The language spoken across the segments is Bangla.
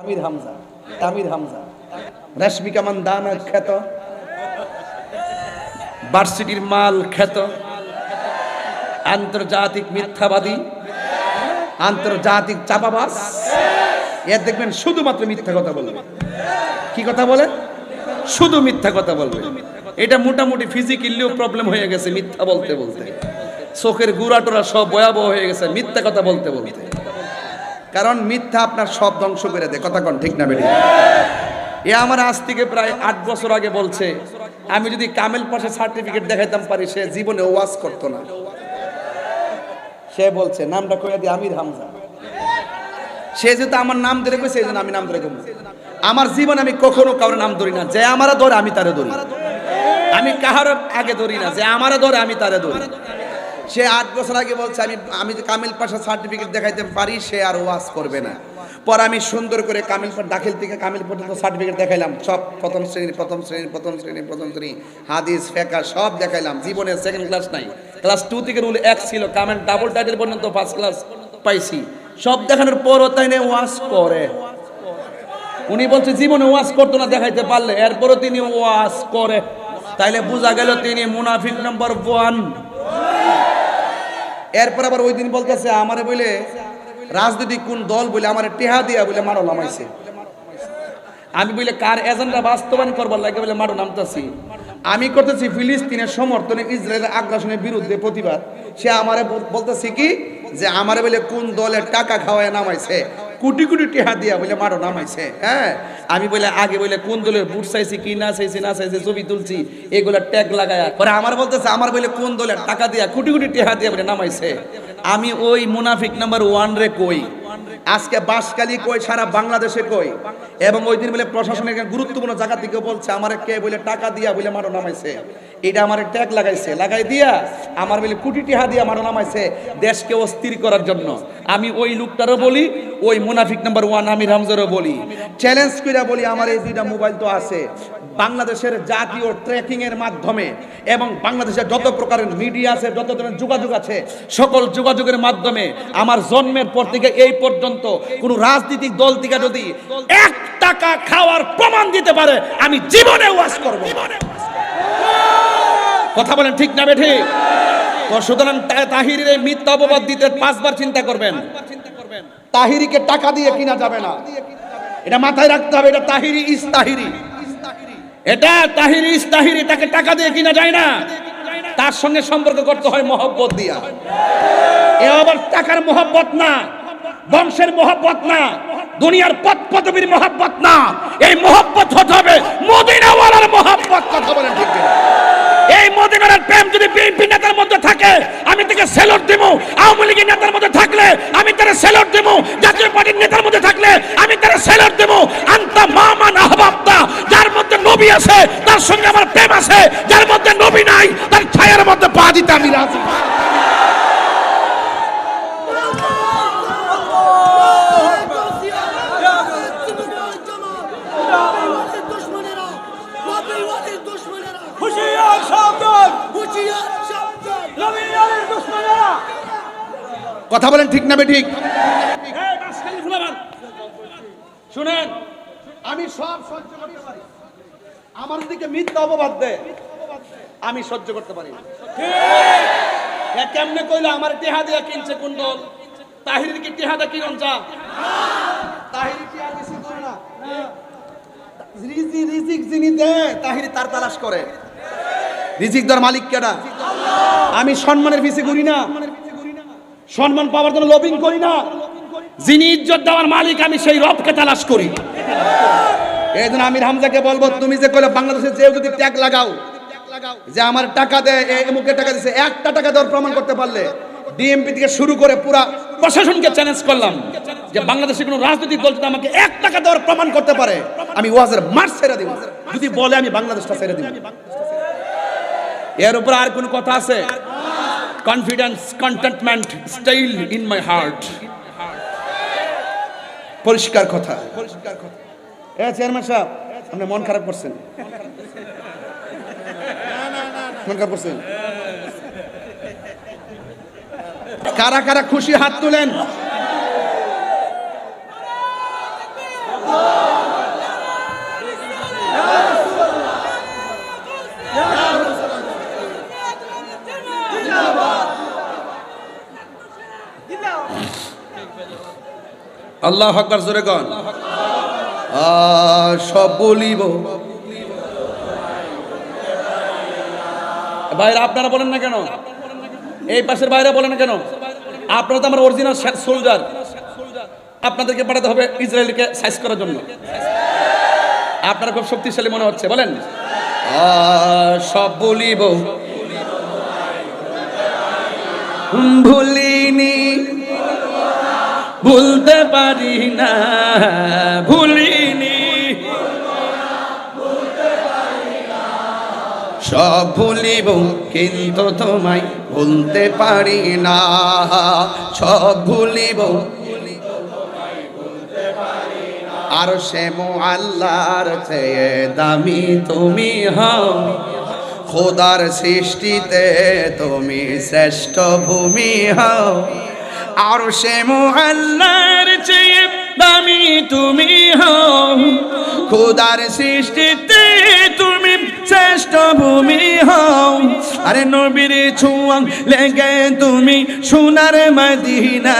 Tamir Hamza Tamir Hamza. খ্যাত ভার্সিটির মাল খ্যাত আন্তর্জাতিক মিথ্যাবাদী, আন্তর্জাতিক চাপাবাস। এর দেখবেন শুধুমাত্র মিথ্যা কথা বলবে। কি কথা বলে? শুধু মিথ্যা কথা বলবে। এটা মোটামুটি ফিজিক্যালিও প্রবলেম হয়ে গেছে মিথ্যা বলতে বলতে। চোখের গুড়াটোরা সব ভয়াবহ হয়ে গেছে, মিথ্যা কথা বলতে বলতে। কারণ মিথ্যা আপনার সব ধ্বংস করে দেয়। কথা কন, ঠিক না বেরিয়ে এ আমার আজ থেকে প্রায় আট বছর আগে বলছে, আমি যদি কামেল পাশে সার্টিফিকেট দেখাইতাম পারি, সে জীবনে ওয়াজ করতো না। সে বলছে, নামটা কইয়া দিয়ে আমির হামজা। সে যেহেতু আমার নাম ধরে কইছে, এই জন্য আমি নাম ধরে আমার জীবন আমি কখনো কারোর নাম ধরি না, যে আমারা ধরে, আমি তারে ধরি। আমি কাহার আগে ধরি না, যে আমারা ধরে, আমি তারে ধরি। সে আট বছর আগে বলছে, আমি আমি কামিল পাশা সার্টিফিকেট দেখাইতে পারি, সে আর ওয়াজ করবে না। পর আমি সুন্দর করে কামিল দাখিল থেকে কামিল পর্যন্ত সার্টিফিকেট দেখাইলাম, সব প্রথম শ্রেণির প্রথম শ্রেণির প্রথম শ্রেণির, প্রথম শ্রেণি হাদিস ফেকা সব দেখাইলাম। জীবনের সেকেন্ড ক্লাস নাই। ক্লাস টু থেকে রুল এক ছিল, কামেল ডাবল টাইটেল পর্যন্ত ফার্স্ট ক্লাস পাইছি। সব দেখানোর পরও তাই না ওয়াজ করে। উনি বলছে, জীবনে ওয়াজ করতো না, দেখাইতে পারলে। এরপরও তিনি ওয়াজ করে। তাইলে বোঝা গেল তিনি মুনাফিক নাম্বার ওয়ান এরপর আবার ওই দিন বলতেছে, আমারে বলে রাজনৈতিক কোন দল বলে আমার টেহা দিয়া বলে মারো নামাইছে। আমি বলে কার এজেন্ডা বাস্তবায়ন করবার লাগে বলে মারো নামতেছি। আমি করতেছি ফিলিস্তিনের সমর্থনে ইসরায়েলের আগ্রাসনের বিরুদ্ধে প্রতিবাদ। সে আমারে বলতেছি কি, যে আমারে বলে কোন দলের টাকা খাওয়ায় নামাইছে। কোটি কোটি টেহা দিয়া বলে, মারো, নামাইছে। হ্যাঁ? আমি বলে, আগে বলে, কোন দলের বুট চাইছি, কি না চাইছি না চাইছি, ছবি তুলছি, এগুলা ট্যাগ লাগায়া। পরে আমার বলতেছে, আমার বলে, কোন দলের টাকা দিয়া, কোটি কোটি টেহা দিয়া বলে নামাইছে? আমি ওই মুনাফিক নাম্বার ওয়ান রে কই? আজকে বাসকালি কই, সারা বাংলাদেশে কই? এবং ওই দিন বলে, প্রশাসনের গুরুত্বপূর্ণ জায়গা থেকে বলছে, আমার কে বলে টাকা দিয়া বলে, মারো, নামাইছে? এটা আমার ট্যাগ লাগাইছে। লাগাই দিয়া, আমার বলে, কোটি টিহা দিয়া, মারো, নামাইছে দেশকে অস্থির করার জন্য। আমি ওই লোকটারও বলি ওই মুনাফিক নাম্বার ওয়ান আমির হামজারও বলি। চ্যালেঞ্জ করে বলি আমার এই দুইটা মোবাইল তো আছে। বাংলাদেশের জাতীয় ট্র্যাকিং এর মাধ্যমে এবং বাংলাদেশের যত প্রকারের মিডিয়া আছে যত ধরনের যোগাযোগ আছে সকল যোগাযোগের মাধ্যমে আমার জন্মের পর থেকে এই পর্যন্ত কোন রাজনৈতিক দল থেকে যদি এক টাকা খাওয়ার প্রমাণ দিতে পারে আমি জীবনে ওয়াশ করব। কথা বলেন ঠিক না বেঠি? তো সুতরাং তাহিরের এই মিথ্যা অপবাদ দিতে পাঁচবার চিন্তা করবেন। তাহিরিকে টাকা দিয়ে কিনা যাবে না। এটা মাথায় রাখতে হবে এটা তাহিরি ইস তাহিরি। এটা তাহিরি ইস তাহিরি তাকে টাকা দিয়ে কিনা যায় না। তার সঙ্গে সম্পর্ক করতে হয় মহব্বত দিয়া। এ আবার টাকার মহব্বত না বংশের মহব্বত না দুনিয়ার পদ পদবীর মহব্বত না। এই মহব্বত হতে হবে মদিনাওয়ালার মহব্বত। কথা বলেন ঠিক? এই মদিনার প্রেম যদি বিএনপি নেতার মধ্যে থাকে, আমি তাকে সেলট দিব। আওয়ামী লীগের নেতার মধ্যে থাকলে আমি তারা সেলট দিব। জাতীয় পার্টির নেতার মধ্যে থাকলে আমি তারা সেলট দেবো। আন্তা মামান আহবাবতা যার মধ্যে নবী আছে, তার সঙ্গে আমার প্রেম আছে, যার মধ্যে নবী নাই, তার ছায়ার মধ্যে পা দিতে আমি রাজি। কথা বলেন ঠিক না বে ঠিক এই বাসখালী ফুলাবান শুনেন আমি সব সহ্য করতে পারি। আমার দিকে মিথ্যা অপবাদ দেয়। আমি সহ্য করতে পারি কেমনে কইলো আমার টেহা দিয়া কিনছে কোন দল তাহির কি টেহা দা কিনন চা তাহিরি কি আর বেশি করে না? রিজি রিজিক যিনি দেয় তাহিরি তার তালাশ করে। রিজিক দেওয়ার মালিক কেডা আমি সম্মানের পিছে ঘুরি না। সম্মান পাওয়ার জন্য লবিং করি না। যিনি ইজ্জত দেওয়ার মালিক, আমি সেই রবকে তালাশ করি। এই জন্য আমির হামজাকে বলব, তুমি যে কইলে বাংলাদেশে যে যদি ট্যাগ লাগাও, যে আমার টাকা দেয় মুখে টাকা দিছে, একটা টাকা দেওয়ার প্রমাণ করতে পারলে ডিএমপি থেকে শুরু করে পুরা প্রশাসনকে চ্যালেঞ্জ করলাম যে বাংলাদেশে কোনো রাজনৈতিক দল যদি আমাকে এক টাকা দেওয়ার প্রমাণ করতে পারে, আমি ওয়াজের মাঠ ছেড়ে দিব। যদি বলে আমি বাংলাদেশটা ছেড়ে দিব। এর উপর আর কোন কথা আছে? Confidence contentment style in my heart পরিষ্কার কথা। এ চেয়ারম্যান সাহেব, আপনি মন খারাপ করছেন। মন খারাপ করছেন। কারা কারা খুশি হাত তুলেন? আল্লাহ আকবার জোরে আহ, সব বলিব। বাইরে আপনারা বলেন না কেন? এই পাশের বাইরে বলেন না কেন? আপনারা তো আমার অরিজিনাল সোলজার আপনাদেরকে পাঠাতে হবে ইসরায়েলকে সাইজ করার জন্য। আপনারা খুব শক্তিশালী মনে হচ্ছে বলেন। সব বলিব। ভুলিনি ভুলতে পারি না, ভুলিনি। সব ভুলিব, কিন্তু তোমায় ভুলতে পারি না। সব ভুলিব আর সে আল্লাহর চেয়ে দামি তুমি হও। খোদার সৃষ্টিতে তুমি শ্রেষ্ঠ ভূমি হও। আর সে মোহাল্লার চেয়ে দামি তুমি হও। খোদার সৃষ্টিতে তুমি শ্রেষ্ঠ ভূমি হও। আরে নবীর ছুয়াং লেগে তুমি সোনার মদিনা।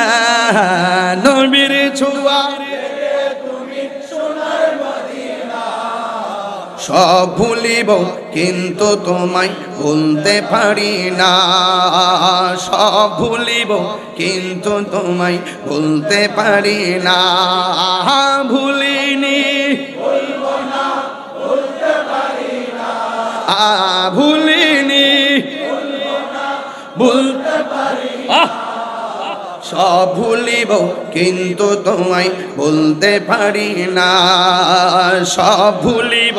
নবীর ছুয়া সব ভুলিব, কিন্তু তোমায় ভুলতে পারি না। সব ভুলিব, কিন্তু তোমায় ভুলতে পারি না। ভুলিনি ভুলিনি, ভুলতে আহ। সব ভুলিব, কিন্তু তোমায় ভুলতে পারি না। সব ভুলিব